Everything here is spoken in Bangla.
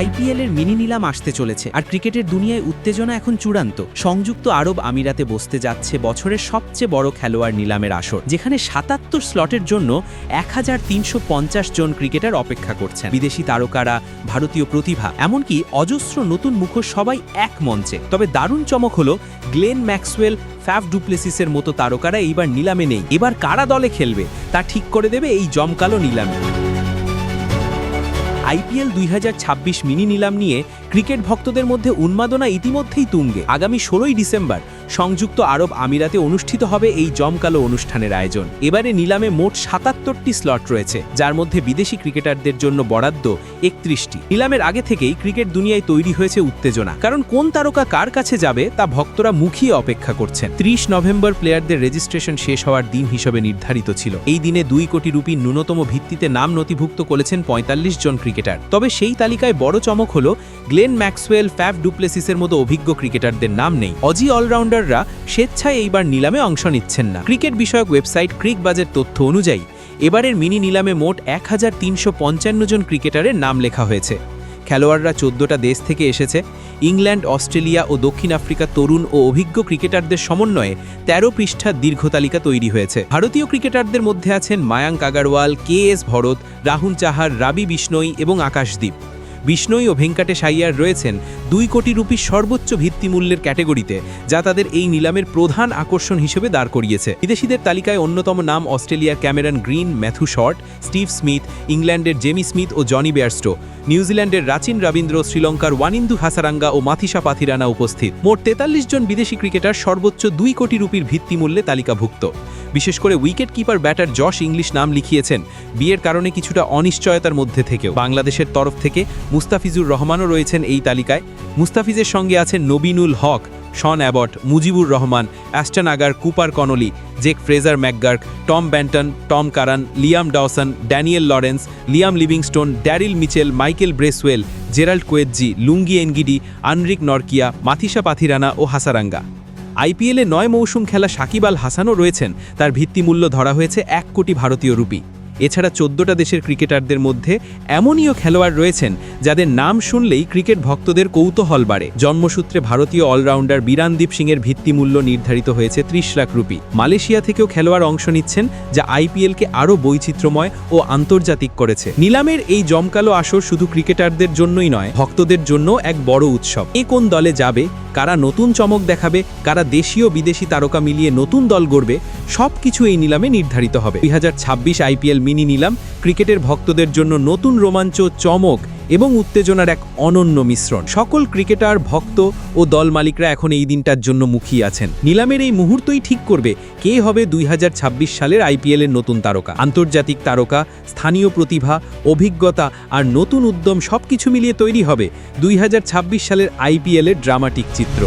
আইপিএল এর মিনি নিলাম আসতে চলেছে। আর ক্রিকেটের দুনিয়ায় উত্তেজনা এখন চূড়ান্ত। সংযুক্ত আরব আমিরাতে বসতে যাচ্ছে বছরের সবচেয়ে বড় খেলোয়াড় নিলামের আসর, যেখানে সাতাত্তর স্লটের জন্য এক হাজার তিনশো পঞ্চাশ জন ক্রিকেটার অপেক্ষা করছেন। বিদেশি তারকারা, ভারতীয় প্রতিভা, এমনকি অজস্র নতুন মুখোশ সবাই এক মঞ্চে। তবে দারুণ চমক হলো গ্লেন ম্যাক্সওয়েল ফ্যাফ ডুপ্লেসিসের মতো তারকারা এইবার নিলামে নেই। এবার কারা দলে খেলবে, তা ঠিক করে দেবে এই জমকালো নিলামে। আইপিএল দুই হাজার ছাব্বিশ মিনি নিলাম নিয়ে ক্রিকেট ভক্তদের মধ্যে উন্মাদনা ইতিমধ্যেই তুঙ্গে। আগামী ষোলোই ডিসেম্বর সংযুক্ত আরব আমিরাতে অনুষ্ঠিত হবে এই জমকালো অনুষ্ঠানের আয়োজন। এবারে নিলামে মোট সাতাত্তরটি স্লট রয়েছে, যার মধ্যে বিদেশি ক্রিকেটারদের জন্য বরাদ্দ একত্রিশটি। নিলামের আগে থেকেই ক্রিকেট দুনিয়ায় তৈরি হয়েছে উত্তেজনা। কারণ কোন তারকা কার কাছে যাবে তা ভক্তরা মুখিয়ে অপেক্ষা করছেন। ত্রিশ নভেম্বর প্লেয়ারদের রেজিস্ট্রেশন শেষ হওয়ার দিন হিসেবে নির্ধারিত ছিল। এই দিনে দুই কোটি রুপির ন্যূনতম ভিত্তিতে নাম নথিভুক্ত করেছেন পঁয়তাল্লিশ জন ক্রিকেটার। তবে সেই তালিকায় বড় চমক হল গ্লেন ম্যাক্সওয়েল ফ্যাফ ডুপ্লেসিসের মতো অভিজ্ঞ ক্রিকেটারদের নাম নেই। অজি অলরাউন্ডাররা স্বেচ্ছায় এইবার নিলামে অংশ নিচ্ছেন না। ক্রিকেট বিষয়ক ওয়েবসাইট ক্রিক বাজের তথ্য অনুযায়ী, এবারের মিনি নিলামে মোট এক হাজার তিনশো পঞ্চান্ন জন ক্রিকেটারের নাম লেখা হয়েছে। খেলোয়াড়রা চোদ্দটা দেশ থেকে এসেছে। ইংল্যান্ড, অস্ট্রেলিয়া ও দক্ষিণ আফ্রিকা তরুণ ও অভিজ্ঞ ক্রিকেটারদের সমন্বয়ে তেরো পৃষ্ঠার দীর্ঘ তালিকা তৈরি হয়েছে। ভারতীয় ক্রিকেটারদের মধ্যে আছেন মায়াঙ্ক আগারওয়াল, কে এস ভরত, রাহুল চাহার, রাবি বিষ্ণই এবং আকাশদীপ। বিষ্ণই ও ভেঙ্কাটেশ আইয়ার রয়েছেন দুই কোটি রুপির সর্বোচ্চ ভিত্তিমূল্যের ক্যাটেগরিতে, যা তাদের এই নিলামের প্রধান আকর্ষণ হিসেবে দাঁড় করিয়েছে। বিদেশিদের তালিকায় অন্যতম নাম অস্ট্রেলিয়ার Cameron Green, Matthew Short, Steve Smith, ইংল্যান্ডের জেমি স্মিথ ও জনি বেয়ারস্টো নিউজিল্যান্ডের রাচিন রবীন্দ্র, শ্রীলঙ্কার ওয়ানিন্দু হাসারাঙ্গা ও মাথিসা পাথিরানা উপস্থিত। মোট তেতাল্লিশ জন বিদেশি ক্রিকেটার সর্বোচ্চ দুই কোটি রুপির ভিত্তিমূল্যে তালিকাভুক্ত। বিশেষ করে wicket keeper batter Josh Inglis নাম লিখিয়েছেন। বিয়ের কারণে কিছুটা অনিশ্চয়তার মধ্যে থেকেও। বাংলাদেশের তরফ থেকে মুস্তাফিজুর রহমানও রয়েছেন এই তালিকায়। মুস্তাফিজের সঙ্গে আছেন Naveen ul Haq, Sean Abbott, Mujeebur Rahman, Ashton Agar, Cooper Connolly, Jake Fraser McGurk Tom Banton, Tom Curran, Liam Dawson Daniel Lawrence, Liam Livingstone, Daryl Mitchell, Michael Bracewell, Gerald Coetzee Lungi Ngidi, Anrich Nortje Matheesha Pathirana ও হাসারাঙ্গা। আইপিএলে নয় মৌসুম খেলা সাকিব আল হাসানও রয়েছেন। তার ভিত্তিমূল্য ধরা হয়েছে এক কোটি ভারতীয় রুপি। এছাড়া চোদ্দটা দেশের ক্রিকেটারদের মধ্যে এমনইও খেলোয়াড় রয়েছেন যাদের নাম শুনলেই ক্রিকেট ভক্তদের কৌতূহল বাড়ে। জন্মসূত্রে ভারতীয় অলরাউন্ডার বিরানদীপ সিংয়ের ভিত্তিমূল্য নির্ধারিত হয়েছে ত্রিশ লাখ রুপি। মালয়েশিয়া থেকেও খেলোয়াড় অংশ নিচ্ছেন যা আইপিএলকে আরও বৈচিত্র্যময় ও আন্তর্জাতিক করেছে। নিলামের এই জমকালো আসর শুধু ক্রিকেটারদের জন্যই নয়, ভক্তদের জন্য এক বড় উৎসব। এ কোন দলে যাবে, কারা নতুন চমক দেখাবে, কারা দেশীয় বিদেশি তারকা মিলিয়ে নতুন দল গড়বে সব কিছু এই নিলামে নির্ধারিত হবে। দুই হাজার ছাব্বিশ আইপিএল মিনি নিলাম। ক্রিকেটের ভক্তদের জন্য নতুন রোমাঞ্চ, চমক এবং উত্তেজনার এক অনন্য মিশ্রণ। সকল ক্রিকেটার, ভক্ত ও দল মালিকরা এখন এই দিনটার জন্য মুখিয়ে আছেন। নিলামের এই মুহূর্তই ঠিক করবে কে হবে দুই হাজার ছাব্বিশ সালের আইপিএলের নতুন তারকা। আন্তর্জাতিক তারকা, স্থানীয় প্রতিভা, অভিজ্ঞতা আর নতুন উদ্যম সবকিছু মিলিয়ে তৈরি হবে দুই হাজার ছাব্বিশ সালের আইপিএলের ড্রামাটিক চিত্র।